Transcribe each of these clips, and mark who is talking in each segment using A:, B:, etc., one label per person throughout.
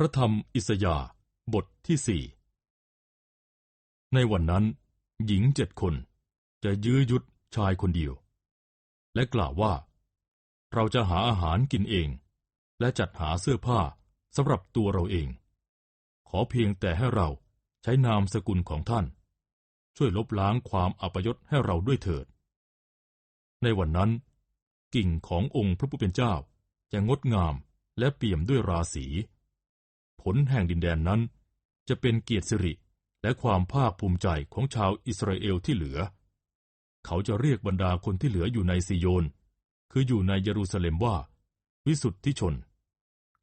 A: พระธรรมอิสยาห์บทที่สี่ในวันนั้น หญิงเจ็ดคนจะยื้อยุดชายคนเดียว และกล่าวว่า เราจะหาอาหารกินเอง และจัดหาเสื้อผ้าสำหรับตัวเราเอง ขอเพียงแต่ให้เราใช้นามสกุลของท่าน ช่วยลบล้างความอัปยศให้เราด้วยเถิด ในวันนั้น กิ่งขององค์พระผู้เป็นเจ้าจะงดงามและเปี่ยมด้วยราศี ลแห่งดินแดนนั้น จะเป็นเกียรติสิริและความภาคภูมิใจของชาวอิสราเอลที่เหลือ เขาจะเรียกบรรดาคนที่เหลืออยู่ในซิโยน คืออยู่ในเยรูซาเล็มว่า วิสุทธิชน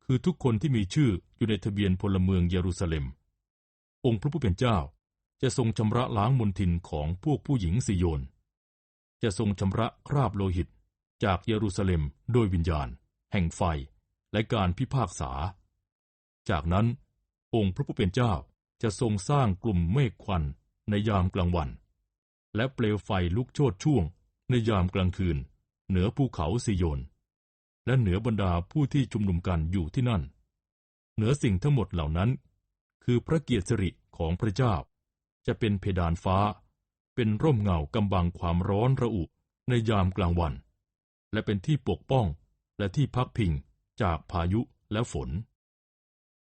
A: คือทุกคนที่มีชื่ออยู่ในทะเบียนพลเมืองเยรูซาเล็ม องค์พระผู้เป็นเจ้าจะทรงชำระล้างมลทินของพวกผู้หญิงซิโยน จะทรงชำระคราบโลหิตจากเยรูซาเล็มโดยวิญญาณ แห่งไฟและการพิพากษา จากนั้นองค์พระผู้เป็นเจ้าจะทรงสร้างกลุ่มเมฆควันในยามกลางวัน และเปลวไฟลุกโชนช่วงในยามกลางคืน เหนือภูเขาซิโยน และเหนือบรรดาผู้ที่ชุมนุมกันอยู่ที่นั่น เหนือสิ่งทั้งหมดเหล่านั้น คือพระเกียรติสิริของพระเจ้า จะเป็นเพดานฟ้า เป็นร่มเงากำบังความร้อนระอุในยามกลางวัน และเป็นที่ปกป้องและที่พักพิงจากพายุและฝน